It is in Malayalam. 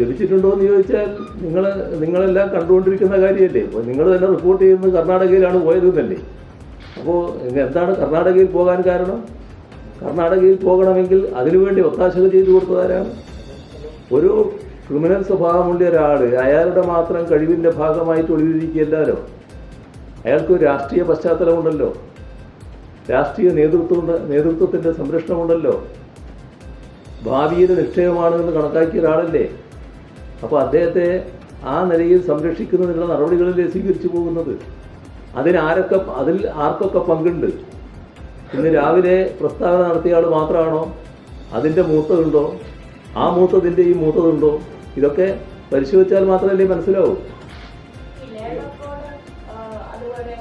ലഭിച്ചിട്ടുണ്ടോ എന്ന് ചോദിച്ചാൽ നിങ്ങൾ നിങ്ങളെല്ലാം കണ്ടുകൊണ്ടിരിക്കുന്ന കാര്യമല്ലേ? അപ്പോൾ നിങ്ങൾ തന്നെ റിപ്പോർട്ട് ചെയ്യുന്നത് കർണാടകയിലാണ് പോയതെന്നല്ലേ? അപ്പോൾ എന്താണ് കർണാടകയിൽ പോകാൻ കാരണം? കർണാടകയിൽ പോകണമെങ്കിൽ അതിനുവേണ്ടി ഒത്താശകൾ ചെയ്തു കൊടുത്തതാരാണ്? ഒരു ക്രിമിനൽ സ്വഭാവമുള്ള ഒരാൾ അയാളുടെ മാത്രം കഴിവിന്റെ ഭാഗമായിട്ട് ഒളിവിരിക്കുകയല്ലോ അയാൾക്ക് രാഷ്ട്രീയ പശ്ചാത്തലമുണ്ടല്ലോ. രാഷ്ട്രീയ നേതൃത്വം നേതൃത്വത്തിന്റെ സംരക്ഷണമുണ്ടല്ലോ. ഭാവിയിൽ നിക്ഷേപമാണെന്ന് കണക്കാക്കിയ ഒരാളല്ലേ? അപ്പോൾ അദ്ദേഹത്തെ ആ നിലയിൽ സംരക്ഷിക്കുന്നതിനുള്ള നടപടികളിൽ സ്വീകരിച്ചു പോകുന്നത്? അതിനാരൊക്കെ അതിൽ ആർക്കൊക്കെ പങ്കുണ്ട്? ഇന്ന് രാവിലെ പ്രസ്താവന നടത്തിയ ആൾ മാത്രമാണോ? അതിന്റെ മൂത്തതുണ്ടോ? ആ മൂത്തതിന്റെ ഈ മൂത്തതുണ്ടോ? ഇതൊക്കെ പരിശോധിച്ചാൽ മാത്രമല്ലേ മനസ്സിലാവൂ. അതുപോലെ